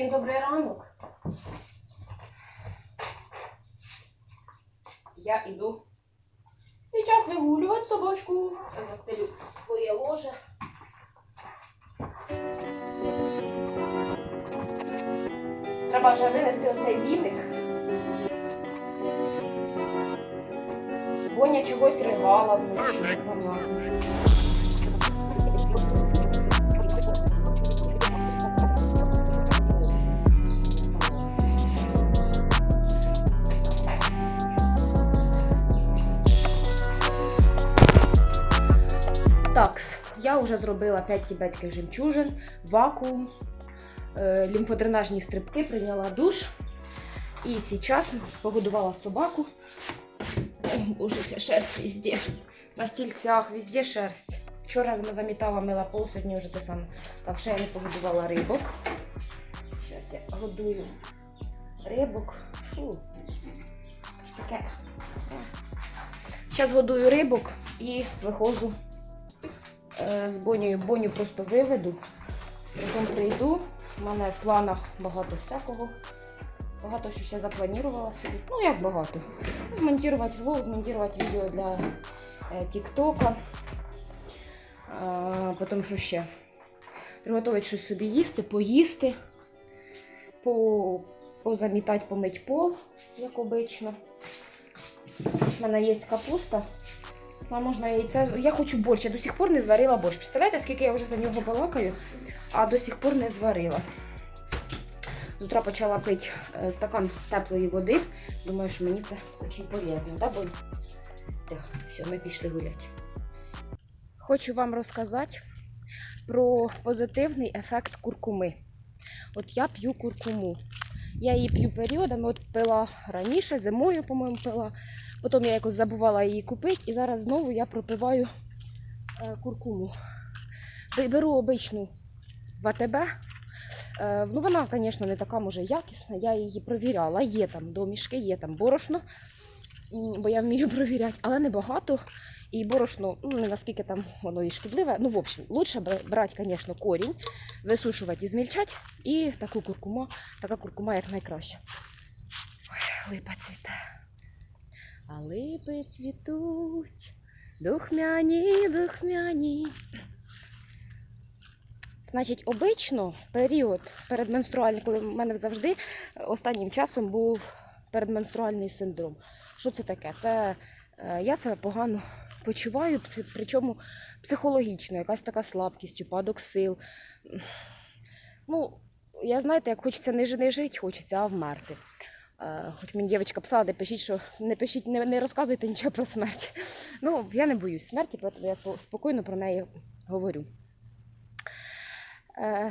Всім добрий ранок. Я іду зараз вигулювати собачку. Я застелю своє ложе. Треба вже винести оцей віник. Боня чогось ригала вночі. Вже зробила 5 тібетських жемчужин, вакуум, е, лімфодренажні стрибки, прийняла душ. І зараз погодувала собаку. Ой, Боже, ця шерсть везде. На стільцях, везде шерсть. Вчора ми замітала мила пол, сьогодні вже те саме. Так, ще я не погодувала рибок. Зараз я годую рибок. Фу. Що таке? Зараз годую рибок і виходжу з Бонею. Боню просто виведу. Потім прийду. У мене в планах багато всякого. Багато що я запланувала собі. Ну, як багато. Змонтувати влог, змонтувати відео для е, Тіктока. Е, потім що ще? Приготувати щось собі їсти, поїсти, по, позамітати, помить пол, як обично. У мене є капуста. А можна яйця. Я хочу борщ. Я до сих пор не зварила борщ. Представляєте, скільки я вже за нього балакаю, а до сих пор не зварила. З утра почала пити е, стакан теплої води. Думаю, що мені це дуже полезно, да, Бонь? Так, все, ми пішли гуляти. Хочу вам розказати про позитивний ефект куркуми. От я п'ю куркуму. Я її п'ю періодами, от пила раніше, зимою, по-моєму, пила. Потім я якось забувала її купити, і зараз знову я пропиваю е, куркуму. Беру обичну в АТБ. Е, ну, вона, звісно, не така може якісна. Я її провіряла. Є там домішки, є там борошно, бо я вмію провіряти, але небагато. І борошно, ну, не наскільки там воно і шкідливе. Ну, в общем, лучше брати, звісно, корінь, висушувати і змільчати. І таку куркуму, така куркума як найкраще. Ой, липа цвіте. А липи цвітуть, духмяні, духмяні. Значить, обично період передменструальний, коли в мене завжди е, останнім часом був передменструальний синдром. Що це таке? Це е, я себе погано почуваю, причому психологічно, якась така слабкість, упадок сил. Ну, я знаєте, як хочеться не, жи- не жити, хочеться, а вмерти. Е, Хоч мені дівчинка писала, де пишіть, що не пишіть, не, не розказуйте нічого про смерть. Ну, я не боюсь смерті, тому я спо- спокійно про неї говорю. Е,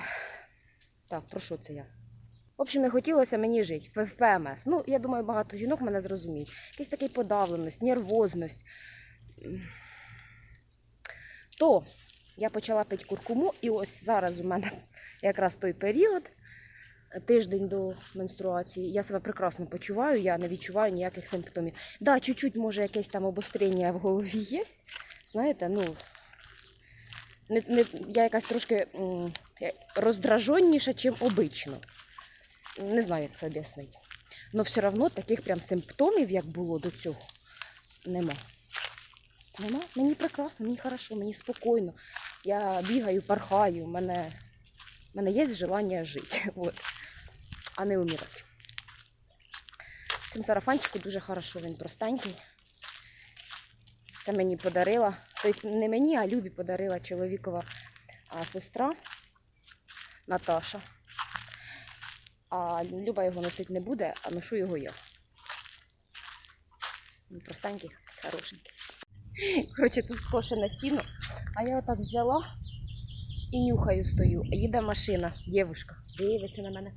так, про що це я? В общем, не хотілося мені жити в ПМС. Ну, я думаю, багато жінок мене зрозуміють. Якась така подавленість, нервозність. То я почала пити куркуму, і ось зараз у мене якраз той період, тиждень до менструації. Я себе прекрасно почуваю, я не відчуваю ніяких симптомів. Да, чуть-чуть, може, якесь там обострення в голові є. Знаєте, ну. Не, не, я якась трошки м, роздраженніша, ніж обично. Не знаю, як це об'яснити. Але все одно таких прям симптомів, як було до цього, нема. Нема. Мені прекрасно, мені хорошо, мені спокійно. Я бігаю, пархаю, в мене, мене є желання жити. А не умирати. Цьому сарафанчику дуже хорошо, він простенький. Це мені подарила. Тобто не мені, а Любі подарила чоловікова сестра Наташа. А Люба його носити не буде, а ношу його я. Він Простенький, хорошенький. Коротше, тут скошене сіно, а я отак взяла і нюхаю стою. Їде машина, дівушка, дивиться на мене.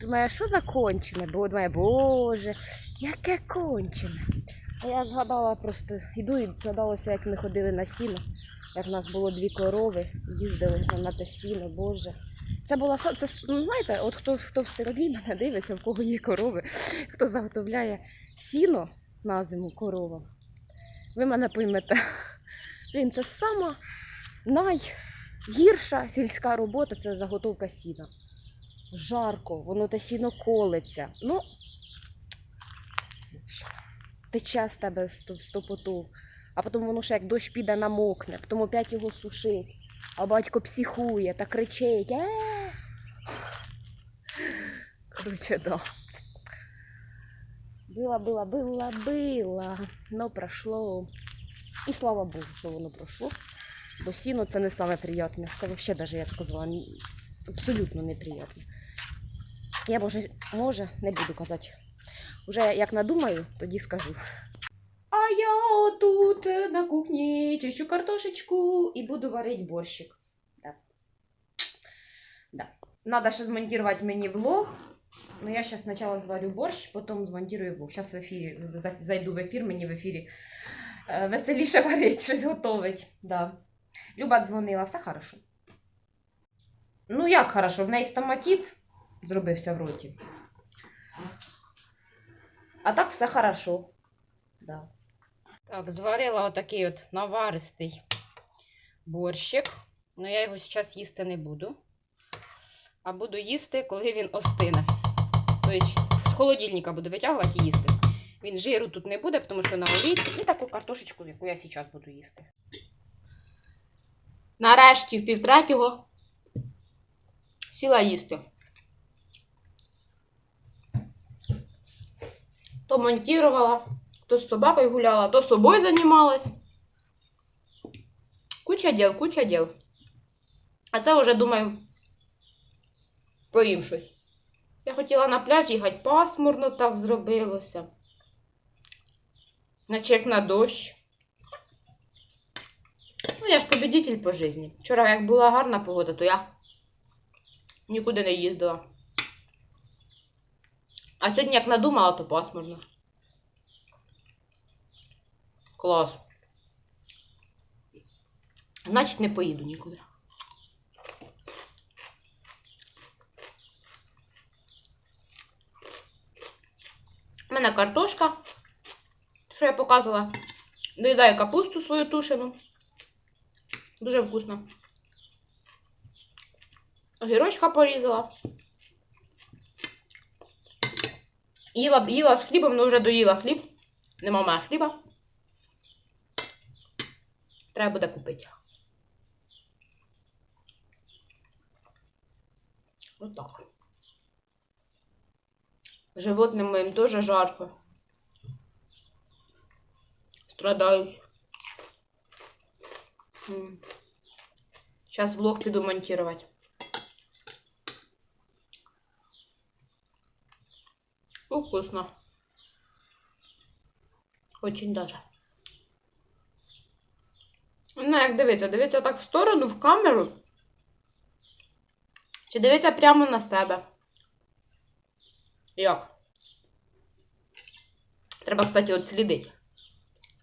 Думає, що за кончене? Бо думає, боже, яке кончене. А я згадала просто, іду і згадалося, як ми ходили на сіно, як в нас було дві корови, їздили на те сіно, боже. Це була це, ну, знаєте, от хто, хто в селі мене дивиться, в кого є корови, хто заготовляє сіно на зиму коровам. Ви мене поймете. Блін, це сама найгірша сільська робота це заготовка сіна жарко, воно те сіно колиться. Ну, тече з тебе сто- стопоту. А потім воно ще як дощ піде намокне, потім опять його сушить. А батько психує та кричить. Е! Короче, да. Было, было, было, было, но прошло. І слава Богу, що воно пройшло. Бо сіно це не саме приємне. Це взагалі, даже, я б сказала, ні- абсолютно неприємне. Я може, може, не буду казати. Уже як надумаю, тоді скажу. А я отут е, на кухні чищу картошечку і буду варити борщик. Да. Да. Надо ще змонтувати мені влог. Ну, я зараз спочатку зварю борщ, потім змонтую влог. Зараз в ефірі зайду в ефір, мені в ефірі е, веселіше варить, щось готовить. Да. Люба дзвонила, все хорошо. Ну, як хорошо, в неї стоматит зробився в роті. А так все хорошо. Да. Так, зварила отакий от наваристий борщик. Ну, я його зараз їсти не буду. А буду їсти, коли він остине. Тобто з холодильника буду витягувати і їсти. Він жиру тут не буде, тому що на олійці. І таку картошечку, яку я зараз буду їсти. Нарешті в півтретього сіла їсти. То монтувала, то з собакою гуляла, то собою займалась. Куча діл, куча діл. А це вже думаю, поїм щось. Я хотіла на пляж їхати пасмурно так зробилося. Наче як на дощ. Ну, я ж победитель по житті. Вчора, як була гарна погода, то я нікуди не їздила. А сьогодні, як надумала, то пасмурно. Клас. Значить, не поїду нікуди. У мене картошка, що я показувала. Доїдаю капусту свою тушену. Дуже вкусно. Огірочка порізала. Їла, їла з хлібом, але вже доїла хліб. Нема в мене хліба. Треба буде купити. Отак. Животним моїм теж жарко. Страдають. Сейчас влог піду монтировать. О, вкусно. Очень даже. Ну, як дивиться, дивиться так в сторону, в камеру. Чи дивиться прямо на себе? Як? Треба, кстати, от слідити.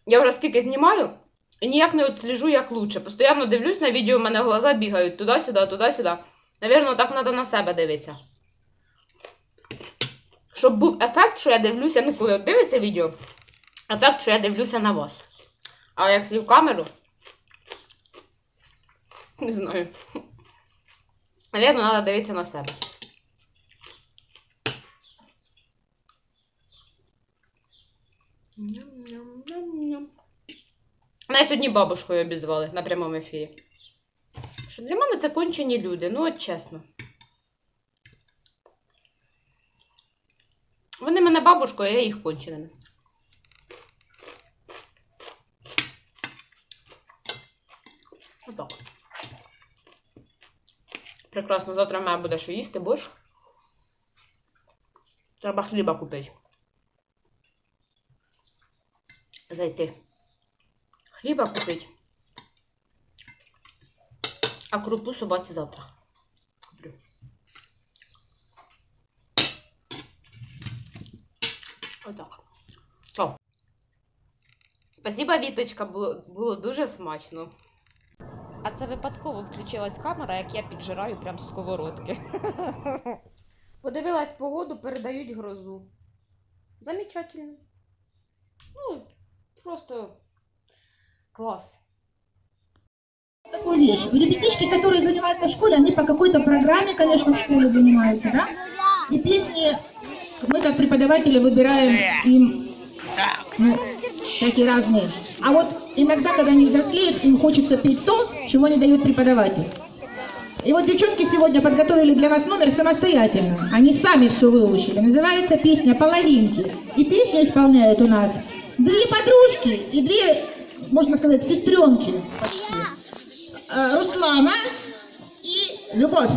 Я вже скільки знімаю, і ніяк не отслежу, як лучше. Постоянно дивлюсь на відео, у мене глаза бігають туди-сюди, туди-сюди. Навірно, так треба на себе дивитися. Щоб був ефект, що я дивлюся, ну коли дивишся відео, ефект, що я дивлюся на вас. А як в камеру, не знаю. Навірно, треба дивитися на себе. Мене сьогодні бабушкою обізвали на прямому ефірі. Що для мене це кончені люди, ну от чесно. Бабушкою, а я їх конченими. Отак. Прекрасно, завтра в мене буде що їсти, борщ. Треба хліба купити. Зайти. Хліба купити. А крупу собаці завтра. Отак. О. Спасибо, Віточка, було, було дуже смачно. А це випадково включилась камера, як я піджираю прям з сковородки. Подивилась погоду, передають грозу. Замечательно. Ну, просто клас. Такой вещь. Ребятишки, которые занимаются в школе, они по какой-то программе, конечно, в школе занимаются, да? И песни мы как преподаватели выбираем им ну, всякие разные. А вот иногда, когда они взрослеют, им хочется петь то, чего не дает преподаватель. И вот девчонки сегодня подготовили для вас номер самостоятельно. Они сами все выучили. Называется песня «Половинки». И песню исполняют у нас две подружки и две, можно сказать, сестренки почти. Э, Руслана и Любовь.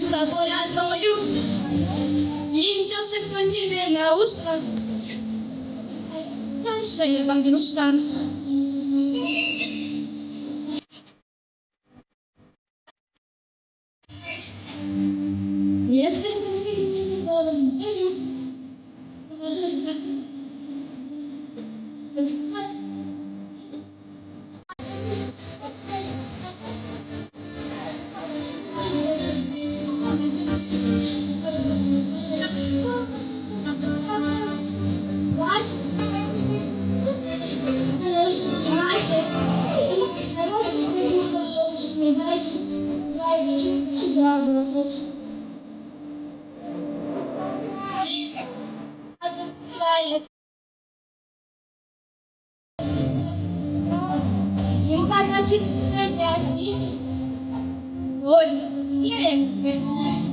estava aleatório e já se foi nivelar na pratos. Não sei, vai vir os caras. E Eu Notizen erschien, wurden vielen Gegnern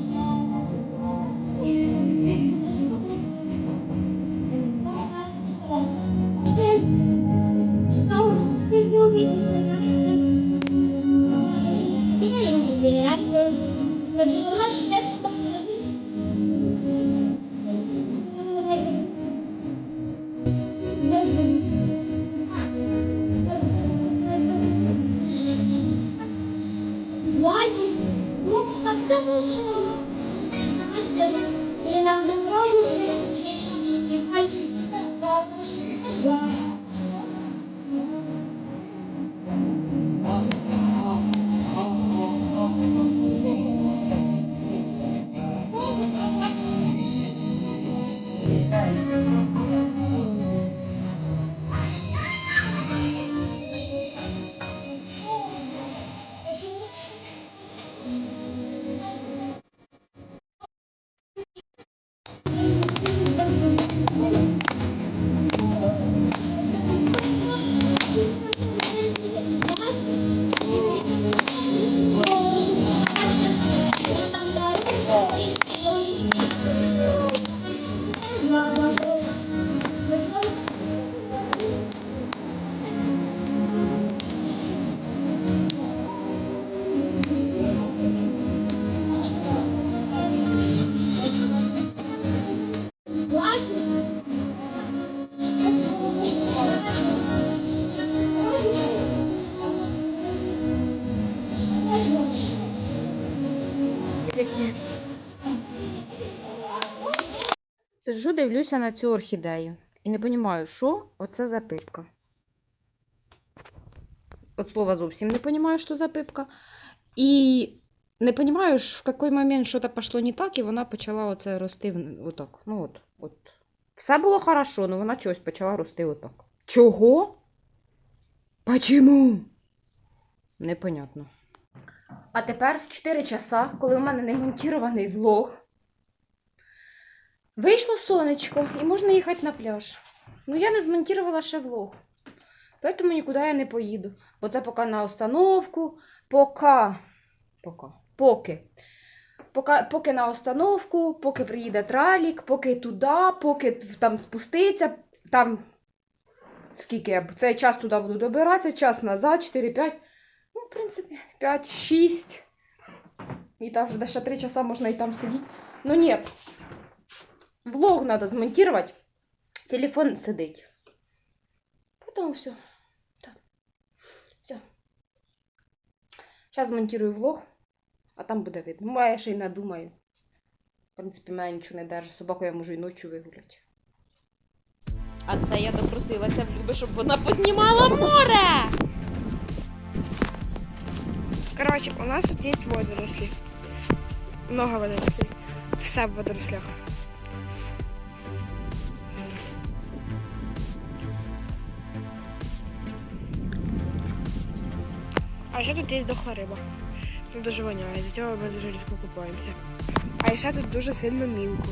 Сиджу, дивлюся на цю орхідею. І не розумію, що оце за пипка. От слова зовсім не розумію, що за пипка. І не розумію, в який момент щось пішло не так, і вона почала оце рости отак. Ну от, от. Все було хорошо, але вона чогось почала рости отак. Чого? Почему? Непонятно. А тепер в 4 часа, коли у мене не монтірований влог, Вийшло сонечко, і можна їхати на пляж. Ну, я не змонтувала ще влог. Тому нікуди я не поїду. Бо це поки на остановку, поки. Поки. Поки. Поки, поки на остановку, поки приїде тралік, поки туди, поки там спуститься, там скільки я цей час туди буду добиратися, час назад, 4-5. Ну, в принципі, 5-6. І там вже ще 3 часа можна і там сидіти. Ну, ні. Влог надо змонтировать. Телефон сидить. Потом все. Так. Зараз змонтую влог, а там буде видно. Ну, а я ще й надумаю. В принципі, мене нічого не держить. Собаку я можу і ночі вигуляти. А це я допросилася в Люби, щоб вона познімала море. Короче, у нас тут есть водоросли. Много водорослей. Все в водорослях. А ще тут є дохла риба. Тут дуже воняє, до цього ми дуже рідко купаємося. А ще тут дуже сильно мілко.